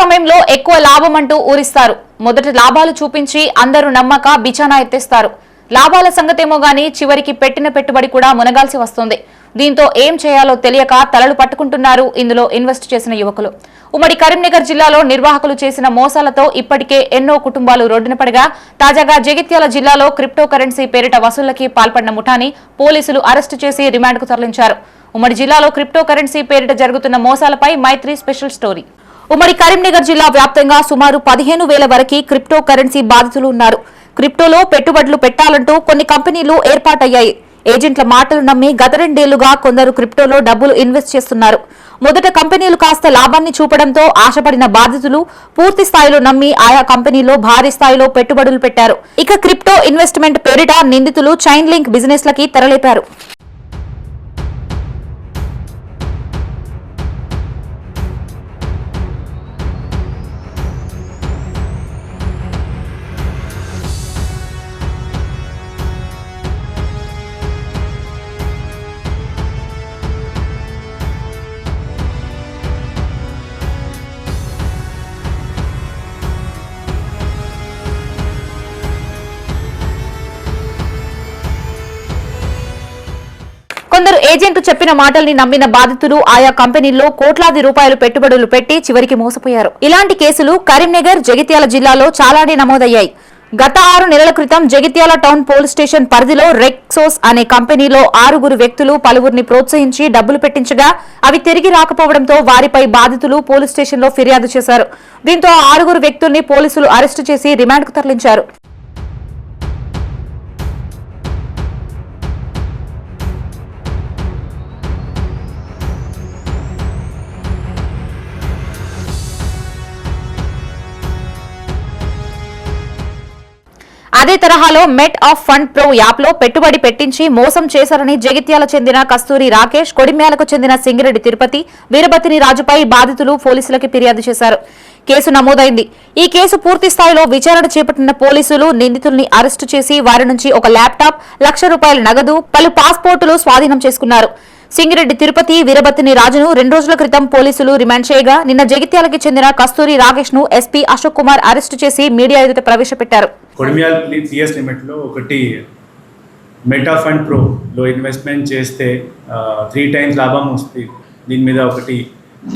సమయంలో ఎక్కువ లాభం అంటూ ఊరిస్తారు. మొదట లాభాలు చూపించి అందరూ నమ్మక బిచానా ఎత్తేస్తారు. లాభాల సంగతేమో గాని చివరికి పెట్టిన పెట్టుబడి కూడా మునగాల్సి వస్తుంది. దీంతో ఏం చేయాలో తెలియక తలలు పట్టుకుంటున్నారు ఇందులో ఇన్వెస్ట్ చేసిన యువకులు. ఉమ్మడి కరీంనగర్ జిల్లాలో నిర్వాహకులు చేసిన మోసాలతో ఇప్పటికే ఎన్నో కుటుంబాలు రోడ్డున పడగా తాజాగా జగిత్యాల జిల్లాలో క్రిప్టో కరెన్సీ పేరిట వసూళ్ళకి పాల్పడిన ముఠాని పోలీసులు అరెస్టు చేసి రిమాండ్కు తరలించారు. ఉమ్మడి జిల్లాలో క్రిప్టో కరెన్సీ పేరిట జరుగుతున్న మోసాలపై మైత్రి స్పెషల్ స్టోరీ. ఉమ్మడి కరీంనగర్ జిల్లా వ్యాప్తంగా సుమారు పదిహేను వేల వరకు క్రిప్టో కరెన్సీ బాధితులు ఉన్నారు. క్రిప్టోలో పెట్టుబడులు పెట్టాలంటూ కొన్ని కంపెనీలు ఏర్పాటయ్యాయి. ఏజెంట్ల మాటలు నమ్మి గత రెండేళ్ళుగా కొందరు క్రిప్టోలో డబ్బులు ఇన్వెస్ట్ చేస్తున్నారు. మొదట కంపెనీలు కాస్త లాభాన్ని చూపడంతో ఆశపడిన బాధితులు పూర్తి స్థాయిలో నమ్మి ఆయా కంపెనీలో భారీ స్థాయిలో పెట్టుబడులు పెట్టారు. ఇక క్రిప్టో ఇన్వెస్ట్మెంట్ పేరిట నిందితులు చైన్ లింక్ బిజినెస్లకి తెరలేపారు. కొందరు ఏజెంట్లు చెప్పిన మాటల్ని నమ్మిన బాధితులు ఆయా కంపెనీల్లో కోట్లాది రూపాయలు పెట్టుబడులు పెట్టి చివరికి మోసపోయారు. ఇలాంటి కేసులు కరీంనగర్ జగిత్యాల జిల్లాలో చాలానే నమోదయ్యాయి. గత ఆరు నెలల క్రితం జగిత్యాల టౌన్ పోలీస్ స్టేషన్ పరిధిలో రెక్సోస్ అనే కంపెనీలో ఆరుగురు వ్యక్తులు పలువురిని ప్రోత్సహించి డబ్బులు పెట్టించగా అవి తిరిగి రాకపోవడంతో వారిపై బాధితులు పోలీస్ స్టేషన్లో ఫిర్యాదు చేశారు. దీంతో ఆరుగురు వ్యక్తుల్ని పోలీసులు అరెస్టు చేసి రిమాండ్కు తరలించారు. అదే తరహాలో మెట్ ఆఫ్ ఫండ్ ప్రో యాప్లో పెట్టుబడి పెట్టించి మోసం చేశారని జగిత్యాల చెందిన కస్తూరి రాకేష్ కొడిమ్యాలకు చెందిన సింగిరెడ్డి తిరుపతి వీరభతిని రాజుపై బాధితులు పోలీసులకి ఫిర్యాదు చేశారు. కేసు నమోదైంది. ఈ కేసు పూర్తి స్థాయిలో విచారణ చేపట్టిన పోలీసులు నిందితుల్ని అరెస్టు చేసి వారి నుంచి ఒక ల్యాప్టాప్ లక్ష రూపాయల నగదు పలు పాస్పోర్టులు స్వాధీనం చేసుకున్నారు. సింగిరెడ్డి తిరుపతి వీరభతిని రాజును రెండు రోజుల క్రితం పోలీసులు రిమాండ్ చేయగా నిన్న జగిత్యాలకి చెందిన కస్తూరి రాకేష్ను ఎస్పీ అశోక్ కుమార్ అరెస్టు చేసి మీడియా ఎదుట ప్రవేశపెట్టారు. లిమిట్లో ఒకటి మెటా ఫండ్ ప్రోలో ఇన్వెస్ట్మెంట్ చేస్తే త్రీ టైమ్స్ లాభం వస్తుంది. దీని మీద ఒకటి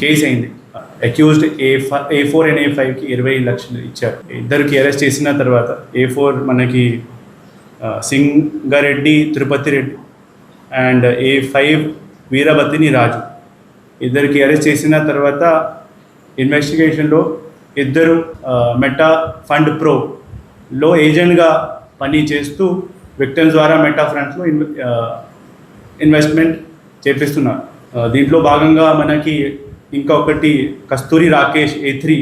కేసు అయింది. Accused A A four and A ఫైవ్కి ఇరవై లక్షలు ఇచ్చారు. ఇద్దరికి అరెస్ట్ చేసిన తర్వాత ఏ ఫోర్ మనకి Singareddy Tirupati Reddy and A five Veerabhatini Raju. ఇద్దరికి అరెస్ట్ చేసిన తర్వాత ఇన్వెస్టిగేషన్లో ఇద్దరు మెటా ఫండ్ ప్రోలో ఏజెంట్గా పని చేస్తూ విక్టమ్స్ ద్వారా మెటా ఫండ్స్లో ఇన్వెస్ట్మెంట్ చేపిస్తున్నారు. దీంట్లో భాగంగా మనకి ఇంకా ఒకటి కస్తూరి రాకేష్ ఏ త్రీ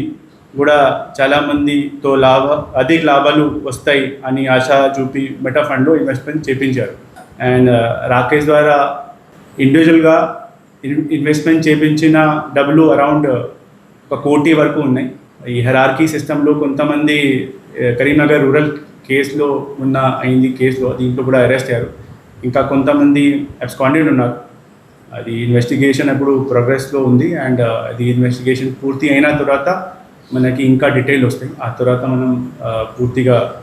కూడా చాలామందితో లాభ అధిక లాభాలు వస్తాయి అని ఆశ చూపి మెటా ఫండ్లో ఇన్వెస్ట్మెంట్ చేపించారు. అండ్ రాకేష్ ద్వారా ఇండివిజువల్గా ఇన్- ఇన్వెస్ట్మెంట్ చేపించిన డబ్బులు అరౌండ్ ఒక కోటి వరకు ఉన్నాయి. ఈ హెరార్కీ సిస్టంలో కొంతమంది కరీంనగర్ రూరల్ కేసులో ఉన్న అయింది కేసులో దీంట్లో కూడా అరెస్ట్ అయ్యారు. ఇంకా కొంతమంది అబ్స్కాండెడ్ ఉన్నారు. అది ఇన్వెస్టిగేషన్ ఇప్పుడు ప్రోగ్రెస్లో ఉంది అండ్ అది ఇన్వెస్టిగేషన్ పూర్తి అయిన తర్వాత మనకి ఇంకా డీటెయిల్ వస్తాయి. ఆ తర్వాత మనం పూర్తిగా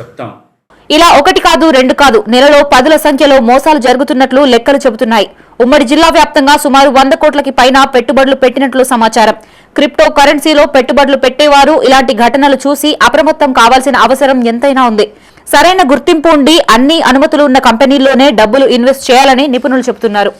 చెప్తాం. ఇలా ఒకటి కాదు రెండు కాదు. నెలలో పదుల సంఖ్యలో మోసాలు జరుగుతున్నట్లు లెక్కలు చెబుతున్నాయి. ఉమ్మడి జిల్లా వ్యాప్తంగా సుమారు వంద కోట్లకి పైన పెట్టుబడులు పెట్టినట్లు సమాచారం. క్రిప్టో కరెన్సీలో పెట్టుబడులు పెట్టేవారు ఇలాంటి ఘటనలు చూసి అప్రమత్తం కావాల్సిన అవసరం ఎంతైనా ఉంది. సరైన గుర్తింపు ఉండి అన్ని అనుమతులు ఉన్న కంపెనీల్లోనే డబ్బులు ఇన్వెస్ట్ చేయాలని నిపుణులు చెబుతున్నారు.